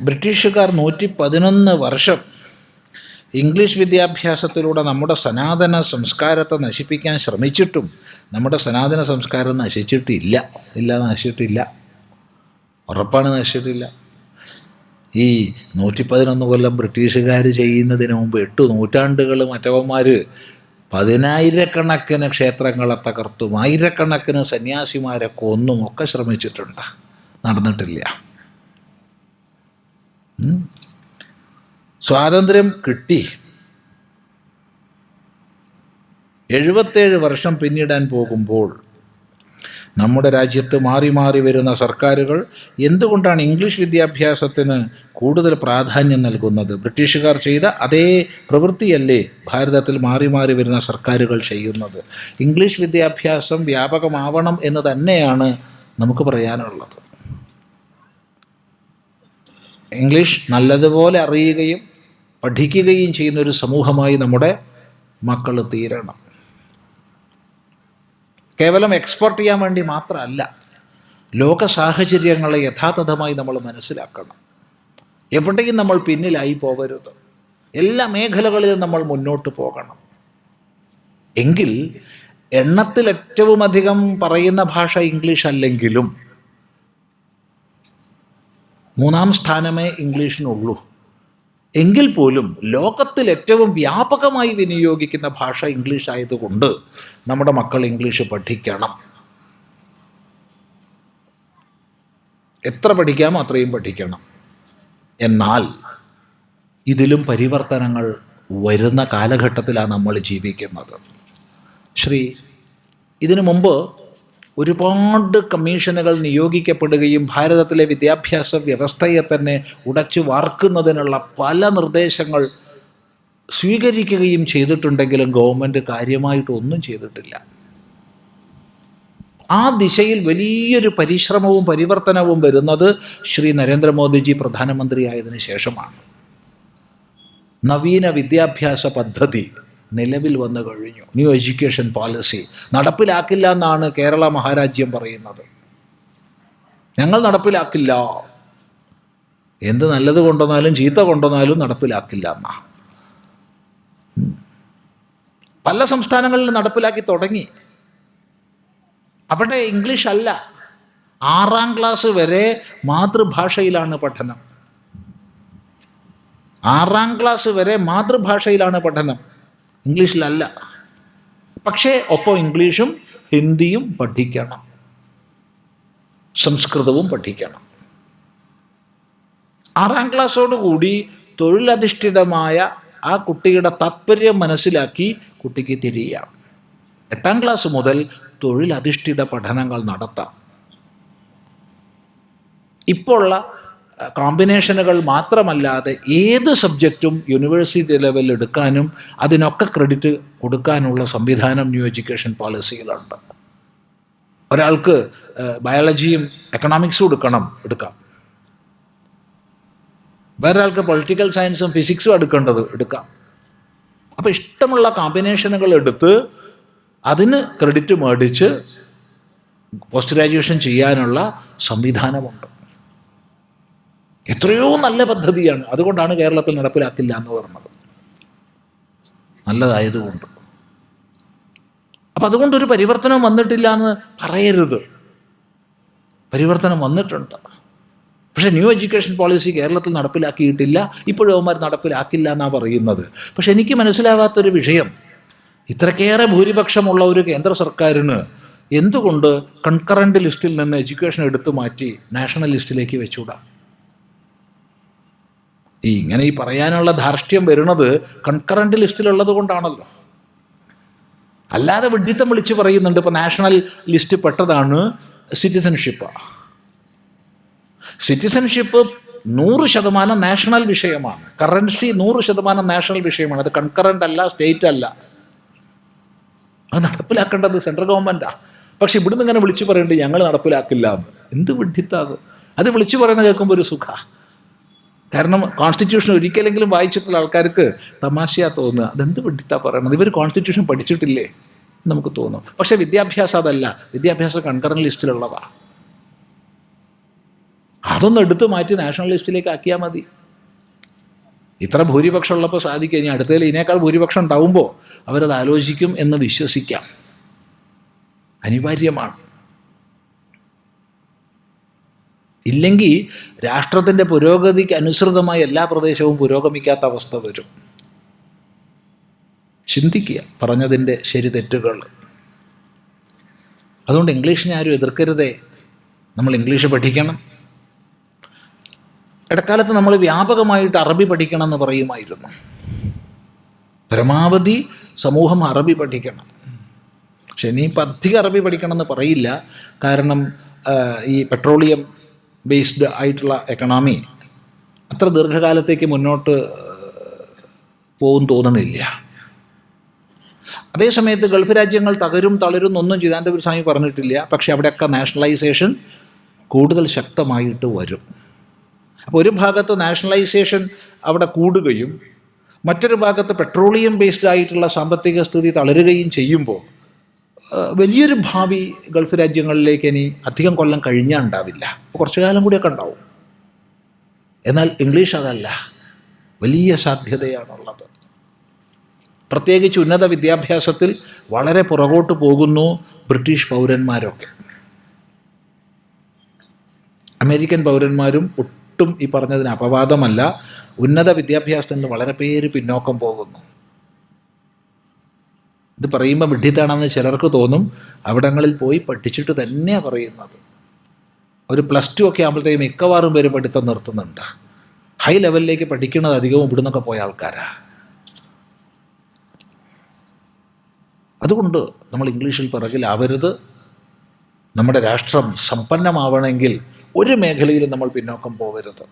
ബ്രിട്ടീഷുകാർ നൂറ്റി പതിനൊന്ന് വർഷം ഇംഗ്ലീഷ് വിദ്യാഭ്യാസത്തിലൂടെ നമ്മുടെ സനാതന സംസ്കാരത്തെ നശിപ്പിക്കാൻ ശ്രമിച്ചിട്ടും നമ്മുടെ സനാതന സംസ്കാരം നശിച്ചിട്ടില്ല. ഇല്ല നശിച്ചിട്ടില്ല. ഉറപ്പാണ് നശിച്ചിട്ടില്ല. ഈ നൂറ്റി പതിനൊന്ന് കൊല്ലം ബ്രിട്ടീഷുകാർ ചെയ്യുന്നതിന് മുമ്പ് എട്ട് നൂറ്റാണ്ടുകൾ മറ്റവന്മാർ പതിനായിരക്കണക്കിന് ക്ഷേത്രങ്ങളെ തകർത്തും ആയിരക്കണക്കിന് സന്യാസിമാരെ കൊന്നും ഒക്കെ ശ്രമിച്ചിട്ടുണ്ട്. നടന്നിട്ടില്ല. സ്വാതന്ത്ര്യം കിട്ടി. എഴുപത്തേഴ് വർഷം പിന്നിടാൻ പോകുമ്പോൾ നമ്മുടെ രാജ്യത്ത് മാറി മാറി വരുന്ന സർക്കാരുകൾ എന്തുകൊണ്ടാണ് ഇംഗ്ലീഷ് വിദ്യാഭ്യാസത്തിന് കൂടുതൽ പ്രാധാന്യം നൽകുന്നത്? ബ്രിട്ടീഷുകാർ ചെയ്ത അതേ പ്രവൃത്തിയല്ലേ ഭാരതത്തിൽ മാറി മാറി വരുന്ന സർക്കാരുകൾ ചെയ്യുന്നത്? ഇംഗ്ലീഷ് വിദ്യാഭ്യാസം വ്യാപകമാവണം എന്ന് തന്നെയാണ് നമുക്ക് പറയാനുള്ളത്. ഇംഗ്ലീഷ് നല്ലതുപോലെ അറിയുകയും പഠിക്കുകയും ചെയ്യുന്ന ഒരു സമൂഹമായി നമ്മുടെ മക്കൾ തീരണം. കേവലം എക്സ്പോർട്ട് ചെയ്യാൻ വേണ്ടി മാത്രമല്ല ലോക സാഹചര്യങ്ങളെ യഥാർത്ഥമായി നമ്മൾ മനസ്സിലാക്കണം. എവിടെയും നമ്മൾ പിന്നിലായി പോകരുത്. എല്ലാ മേഖലകളിലും നമ്മൾ മുന്നോട്ട് പോകണം. എങ്കിൽ എണ്ണത്തിൽ ഏറ്റവും അധികം പറയുന്ന ഭാഷ ഇംഗ്ലീഷ് അല്ലെങ്കിലും മൂന്നാം സ്ഥാനമേ ഇംഗ്ലീഷിനുള്ളൂ. എങ്കിൽ പോലും ലോകത്തിൽ ഏറ്റവും വ്യാപകമായി വിനിയോഗിക്കുന്ന ഭാഷ ഇംഗ്ലീഷ് ആയതുകൊണ്ട് നമ്മുടെ മക്കൾ ഇംഗ്ലീഷ് പഠിക്കണം. എത്ര പഠിക്കാമോ അത്രയും പഠിക്കണം. എന്നാൽ ഇതിലും പരിവർത്തനങ്ങൾ വരുന്ന കാലഘട്ടത്തിലാണ് നമ്മൾ ജീവിക്കുന്നത്. ശ്രീ ഇതിനു മുമ്പ് ഒരുപാട് കമ്മീഷനുകൾ നിയോഗിക്കപ്പെടുകയും ഭാരതത്തിലെ വിദ്യാഭ്യാസ വ്യവസ്ഥയെ തന്നെ ഉടച്ചു വാർക്കുന്നതിനുള്ള പല നിർദ്ദേശങ്ങൾ സ്വീകരിക്കുകയും ചെയ്തിട്ടുണ്ടെങ്കിലും ഗവൺമെന്റ് കാര്യമായിട്ടൊന്നും ചെയ്തിട്ടില്ല. ആ ദിശയിൽ വലിയൊരു പരിശ്രമവും പരിവർത്തനവും വരുന്നത് ശ്രീ നരേന്ദ്രമോദിജി പ്രധാനമന്ത്രിയായതിനു ശേഷമാണ്. നവീന വിദ്യാഭ്യാസ പദ്ധതി. നിലവിൽ വന്നു കഴിഞ്ഞു. ന്യൂ എഡ്യൂക്കേഷൻ പോളിസി നടപ്പിലാക്കില്ല എന്നാണ് കേരള മഹാരാജ്യം പറയുന്നത്. ഞങ്ങൾ നടപ്പിലാക്കില്ല. എന്ത് നല്ലത് കൊണ്ടുവന്നാലും ചീത്ത കൊണ്ടുവന്നാലും നടപ്പിലാക്കില്ല എന്നാ. പല സംസ്ഥാനങ്ങളിലും നടപ്പിലാക്കി തുടങ്ങി. അവിടെ ഇംഗ്ലീഷ് അല്ല. ആറാം ക്ലാസ് വരെ മാതൃഭാഷയിലാണ് പഠനം. ആറാം ക്ലാസ് വരെ മാതൃഭാഷയിലാണ് പഠനം. ഇംഗ്ലീഷിലല്ല. പക്ഷേ ഒപ്പം ഇംഗ്ലീഷും ഹിന്ദിയും പഠിക്കണം. സംസ്കൃതവും പഠിക്കണം. ആറാം ക്ലാസ്സോടുകൂടി തൊഴിലധിഷ്ഠിതമായ ആ കുട്ടിയുടെ താത്പര്യം മനസ്സിലാക്കി കുട്ടിക്ക് തിരിയാം. എട്ടാം ക്ലാസ് മുതൽ തൊഴിലധിഷ്ഠിത പഠനങ്ങൾ നടത്താം. അഹ്, കോമ്പിനേഷനുകൾ മാത്രമല്ലാതെ ഏത് സബ്ജക്റ്റും യൂണിവേഴ്സിറ്റി ലെവലിൽ എടുക്കാനും അതിനൊക്കെ ക്രെഡിറ്റ് കൊടുക്കാനുള്ള സംവിധാനം ന്യൂ എഡ്യൂക്കേഷൻ പോളിസിയിലുണ്ട് ഒരാൾക്ക് ബയോളജിയും എക്കണോമിക്സും എടുക്കണം എടുക്കാം. വേറൊരാൾക്ക് പൊളിറ്റിക്കൽ സയൻസും ഫിസിക്സും എടുക്കേണ്ടത് എടുക്കാം. അപ്പോൾ ഇഷ്ടമുള്ള കോമ്പിനേഷനുകൾ എടുത്ത് അതിന് ക്രെഡിറ്റ് മേടിച്ച് പോസ്റ്റ് ഗ്രാജുവേഷൻ ചെയ്യാനുള്ള സംവിധാനമുണ്ട്. എത്രയോ നല്ല പദ്ധതിയാണ്. അതുകൊണ്ടാണ് കേരളത്തിൽ നടപ്പിലാക്കില്ല എന്ന് പറഞ്ഞത്. നല്ലതായതുകൊണ്ട്. അപ്പം അതുകൊണ്ടൊരു പരിവർത്തനം വന്നിട്ടില്ല എന്ന് പറയരുത്. പരിവർത്തനം വന്നിട്ടുണ്ട്. പക്ഷേ ന്യൂ എഡ്യൂക്കേഷൻ പോളിസി കേരളത്തിൽ നടപ്പിലാക്കിയിട്ടില്ല. ഇപ്പോഴും അവന്മാർ നടപ്പിലാക്കില്ല എന്നാണ് പറയുന്നത്. പക്ഷെ എനിക്ക് മനസ്സിലാവാത്തൊരു വിഷയം. ഇത്രക്കേറെ ഭൂരിപക്ഷമുള്ള ഒരു കേന്ദ്ര സർക്കാരിന് എന്തുകൊണ്ട് കൺകറന്റ് ലിസ്റ്റിൽ നിന്ന് എഡ്യൂക്കേഷൻ എടുത്തു മാറ്റി നാഷണൽ ലിസ്റ്റിലേക്ക് വെച്ചുകൂടാ? ഈ ഇങ്ങനെ ഈ പറയാനുള്ള ധാർഷ്ട്യം വരുന്നത് കൺകറന്റ് ലിസ്റ്റിലുള്ളത് കൊണ്ടാണല്ലോ. അല്ലാതെ വിഡ്ഢിത്തം വിളിച്ച് പറയുന്നുണ്ട് ഇപ്പോൾ നാഷണൽ ലിസ്റ്റ് പെട്ടതാണ് സിറ്റിസൺഷിപ്പ് സിറ്റിസൺഷിപ്പ് നൂറ് ശതമാനം നാഷണൽ വിഷയമാണ്. കറൻസി നൂറ് ശതമാനം നാഷണൽ വിഷയമാണ്. അത് കൺകറന്റ് അല്ല സ്റ്റേറ്റ് അല്ല. അത് നടപ്പിലാക്കേണ്ടത് സെൻട്രൽ ഗവൺമെന്റാണ് പക്ഷെ ഇവിടുന്ന് ഇങ്ങനെ വിളിച്ചു പറയുന്നുണ്ട് ഞങ്ങൾ നടപ്പിലാക്കില്ല എന്ന്. എന്ത് വിഡ്ഢിത്താത് അത്? വിളിച്ചു പറയുന്നത് കേൾക്കുമ്പോൾ ഒരു സുഖ. കാരണം കോൺസ്റ്റിറ്റ്യൂഷൻ ഒരിക്കലെങ്കിലും വായിച്ചിട്ടുള്ള ആൾക്കാർക്ക് തമാശയാ തോന്നുക. അതെന്ത് പഠിത്താ പറയണത്? ഇവർ കോൺസ്റ്റിറ്റ്യൂഷൻ പഠിച്ചിട്ടില്ലേ നമുക്ക് തോന്നും. പക്ഷേ വിദ്യാഭ്യാസം അതല്ല. വിദ്യാഭ്യാസം കൺകറൻ ലിസ്റ്റിലുള്ളതാണ് അതൊന്ന് എടുത്തു മാറ്റി നാഷണൽ ലിസ്റ്റിലേക്ക് ആക്കിയാൽ മതി. ഇത്ര ഭൂരിപക്ഷം ഉള്ളപ്പോൾ സാധിക്കുക ഇനി അടുത്തതിൽ ഇതിനേക്കാൾ ഭൂരിപക്ഷം ഉണ്ടാവുമ്പോൾ അവരത് ആലോചിക്കും എന്ന് വിശ്വസിക്കാം. അനിവാര്യമാണ്. ഇല്ലെങ്കിൽ രാഷ്ട്രത്തിന്റെ പുരോഗതിക്ക് അനുസൃതമായി എല്ലാ പ്രദേശവും പുരോഗമിക്കാത്ത അവസ്ഥ വരും. ചിന്തിക്കുക. പറഞ്ഞതിന്റെ ശരി തെറ്റുകൾ. അതുകൊണ്ട് ഇംഗ്ലീഷിനെ ആരും എതിർക്കരുതേ. നമ്മൾ ഇംഗ്ലീഷ് പഠിക്കണം. ഇടക്കാലത്ത് നമ്മൾ വ്യാപകമായിട്ട് അറബി പഠിക്കണം എന്ന് പറയുമായിരുന്നു. പരമാവധി സമൂഹം അറബി പഠിക്കണം. പക്ഷെ ഇനിയിപ്പോൾ അധികം അറബി പഠിക്കണം എന്ന് പറയില്ല. കാരണം ഈ പെട്രോളിയം ബേസ്ഡ് ആയിട്ടുള്ള എക്കണോമി അത്ര ദീർഘകാലത്തേക്ക് മുന്നോട്ട് പോകും തോന്നുന്നില്ല. അതേസമയത്ത് ഗൾഫ് രാജ്യങ്ങൾ തകരും തളരും ഒന്നും ചിദാനന്തപുര സ്വാമി പറഞ്ഞിട്ടില്ല. പക്ഷേ അവിടെയൊക്കെ നാഷണലൈസേഷൻ കൂടുതൽ ശക്തമായിട്ട് വരും. അപ്പോൾ ഒരു ഭാഗത്ത് നാഷണലൈസേഷൻ അവിടെ കൂടുകയും മറ്റൊരു ഭാഗത്ത് പെട്രോളിയം ബേസ്ഡ് ആയിട്ടുള്ള സാമ്പത്തിക സ്ഥിതി തളരുകയും ചെയ്യുമ്പോൾ വലിയൊരു ഭാവി ഗൾഫ് രാജ്യങ്ങളിലേക്ക് ഇനി അധികം കൊല്ലം കഴിഞ്ഞാൽ ഉണ്ടാവില്ല. അപ്പോൾ കുറച്ചു കാലം കൂടിയൊക്കെ ഉണ്ടാവും. എന്നാൽ ഇംഗ്ലീഷ് അതല്ല. വലിയ സാധ്യതയാണുള്ളത്. പ്രത്യേകിച്ച് ഉന്നത വിദ്യാഭ്യാസത്തിൽ വളരെ പുറകോട്ട് പോകുന്നു ബ്രിട്ടീഷ് പൗരന്മാരൊക്കെ. അമേരിക്കൻ പൗരന്മാരും ഒട്ടും ഈ പറഞ്ഞതിന് അപവാദമല്ല. ഉന്നത വിദ്യാഭ്യാസത്തിൽ നിന്ന് വളരെ പേര് പിന്നോക്കം പോകുന്നു. ഇത് പറയുമ്പോൾ വിഡ്ഢിത്താണെന്ന് ചിലർക്ക് തോന്നും. അവിടങ്ങളിൽ പോയി പഠിച്ചിട്ട് തന്നെയാണ് പറയുന്നത്. ഒരു പ്ലസ് ടു ഒക്കെ ആകുമ്പോഴത്തേക്കും മിക്കവാറും പേര് പഠിത്തം നിർത്തുന്നുണ്ട്. ഹൈ ലെവലിലേക്ക് പഠിക്കുന്നത് അധികവും ഇവിടുന്നൊക്കെ പോയ ആൾക്കാരാണ് അതുകൊണ്ട് നമ്മൾ ഇംഗ്ലീഷിൽ പിറകിലാവരുത് നമ്മുടെ രാഷ്ട്രം സമ്പന്നമാവണമെങ്കിൽ ഒരു മേഖലയിലും നമ്മൾ പിന്നോക്കം പോകരുത്